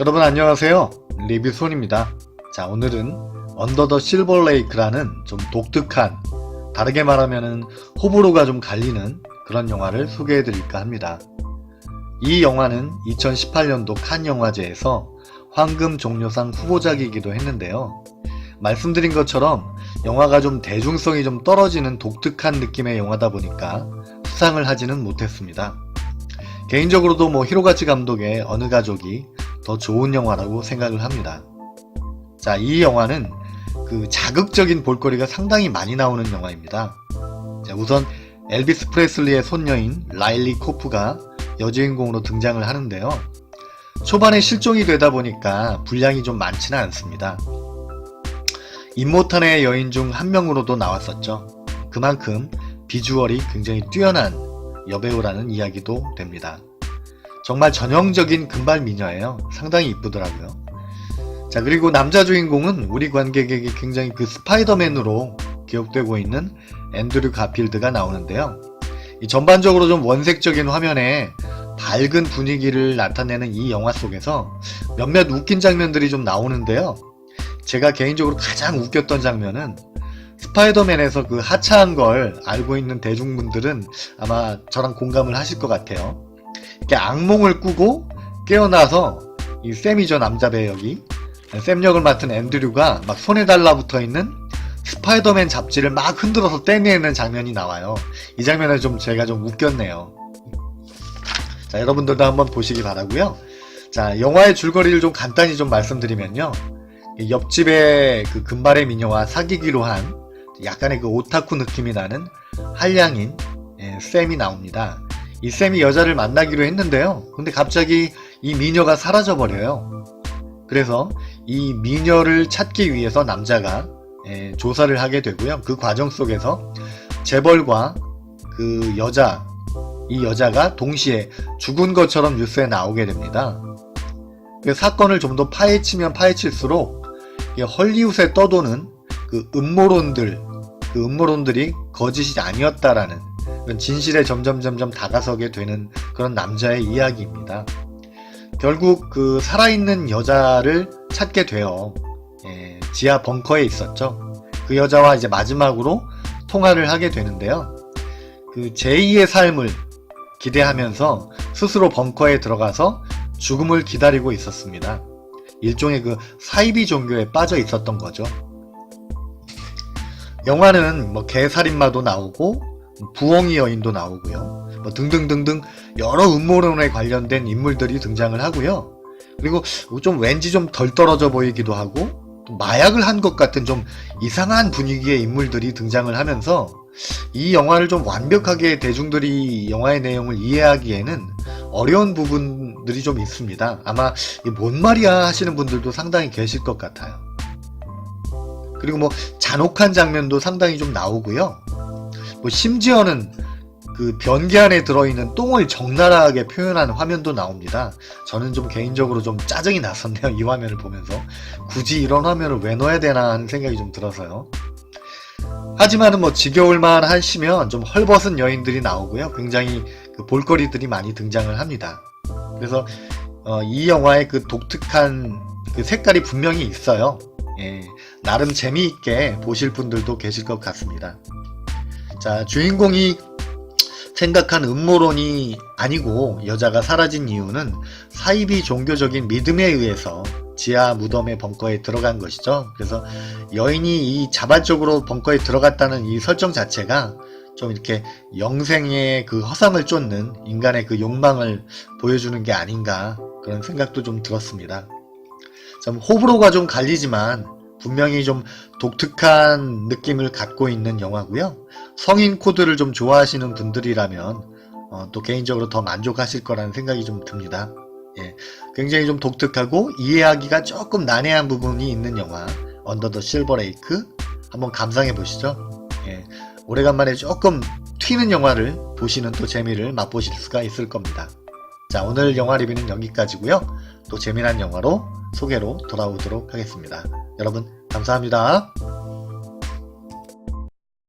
여러분 안녕하세요. 리뷰 손입니다. 자, 오늘은 언더 더 실버 레이크라는 좀 독특한, 다르게 말하면은 호불호가 좀 갈리는 그런 영화를 소개해 드릴까 합니다. 이 영화는 2018년도 칸 영화제에서 황금 종려상 후보작이기도 했는데요. 말씀드린 것처럼 영화가 좀 대중성이 좀 떨어지는 독특한 느낌의 영화다 보니까 수상을 하지는 못했습니다. 개인적으로도 뭐 히로가치 감독의 어느 가족이 더 좋은 영화라고 생각을 합니다. 자, 이 영화는 그 자극적인 볼거리가 상당히 많이 나오는 영화입니다. 자, 우선 엘비스 프레슬리의 손녀인 라일리 코프가 여주인공으로 등장을 하는데요. 초반에 실종이 되다 보니까 분량이 좀 많지는 않습니다. 임모탄의 여인 중 한 명으로도 나왔었죠. 그만큼 비주얼이 굉장히 뛰어난 여배우라는 이야기도 됩니다. 정말 전형적인 금발 미녀예요. 상당히 이쁘더라고요. 자, 그리고 남자 주인공은 우리 관객에게 굉장히 그 스파이더맨으로 기억되고 있는 앤드류 가필드가 나오는데요. 이 전반적으로 좀 원색적인 화면에 밝은 분위기를 나타내는 이 영화 속에서 몇몇 웃긴 장면들이 좀 나오는데요. 제가 개인적으로 가장 웃겼던 장면은 스파이더맨에서 그 하차한 걸 알고 있는 대중분들은 아마 저랑 공감을 하실 것 같아요. 이렇게 악몽을 꾸고 깨어나서 이 샘이죠 남자 배역이 샘 역을 맡은 앤드류가 막 손에 달라붙어 있는 스파이더맨 잡지를 막 흔들어서 떼내는 장면이 나와요. 이 장면을 좀 제가 좀 웃겼네요. 자 여러분들도 한번 보시기 바라고요. 자 영화의 줄거리를 좀 간단히 좀 말씀드리면요. 이 옆집의 그 금발의 미녀와 사귀기로 한 약간의 그 오타쿠 느낌이 나는 한량인 예, 샘이 나옵니다. 이 샘이 여자를 만나기로 했는데요. 근데 갑자기 이 미녀가 사라져 버려요. 그래서 이 미녀를 찾기 위해서 남자가 예, 조사를 하게 되고요. 그 과정 속에서 재벌과 그 여자, 이 여자가 동시에 죽은 것처럼 뉴스에 나오게 됩니다. 그 사건을 좀 더 파헤치면 파헤칠수록 이 헐리우드에 떠도는 그 음모론들, 그 음모론들이 거짓이 아니었다라는 진실에 점점 점점 다가서게 되는 그런 남자의 이야기입니다. 결국 그 살아있는 여자를 찾게 돼요. 예, 지하 벙커에 있었죠. 그 여자와 이제 마지막으로 통화를 하게 되는데요. 그 제2의 삶을 기대하면서 스스로 벙커에 들어가서 죽음을 기다리고 있었습니다. 일종의 그 사이비 종교에 빠져 있었던 거죠. 영화는 뭐 개살인마도 나오고 부엉이 여인도 나오고요. 뭐 등등등등 여러 음모론에 관련된 인물들이 등장을 하고요. 그리고 좀 왠지 좀 덜 떨어져 보이기도 하고 또 마약을 한 것 같은 좀 이상한 분위기의 인물들이 등장을 하면서 이 영화를 좀 완벽하게 대중들이 영화의 내용을 이해하기에는 어려운 부분들이 좀 있습니다. 아마 이뭔 말이야 하시는 분들도 상당히 계실 것 같아요. 그리고 뭐 잔혹한 장면도 상당히 좀 나오고요. 뭐 심지어는 그 변기 안에 들어있는 똥을 적나라하게 표현한 화면도 나옵니다. 저는 좀 개인적으로 좀 짜증이 났었네요. 이 화면을 보면서. 굳이 이런 화면을 왜 넣어야 되나 하는 생각이 좀 들어서요. 하지만은 뭐 지겨울만 하시면 좀 헐벗은 여인들이 나오고요. 굉장히 그 볼거리들이 많이 등장을 합니다. 그래서 어, 이 영화의 그 독특한 그 색깔이 분명히 있어요. 예, 나름 재미있게 보실 분들도 계실 것 같습니다. 자, 주인공이 생각한 음모론이 아니고 여자가 사라진 이유는 사이비 종교적인 믿음에 의해서 지하 무덤의 벙커에 들어간 것이죠. 그래서 여인이 이 자발적으로 벙커에 들어갔다는 이 설정 자체가 좀 이렇게 영생의 그 허상을 쫓는 인간의 그 욕망을 보여주는 게 아닌가 그런 생각도 좀 들었습니다. 좀 호불호가 좀 갈리지만 분명히 좀 독특한 느낌을 갖고 있는 영화고요. 성인 코드를 좀 좋아하시는 분들이라면 어, 또 개인적으로 더 만족하실 거라는 생각이 좀 듭니다. 예, 굉장히 좀 독특하고 이해하기가 조금 난해한 부분이 있는 영화 언더 더 실버 레이크 한번 감상해 보시죠. 예, 오래간만에 조금 튀는 영화를 보시는 또 재미를 맛보실 수가 있을 겁니다. 자, 오늘 영화 리뷰는 여기까지고요. 또 재미난 영화로 소개로 돌아오도록 하겠습니다. 여러분 감사합니다.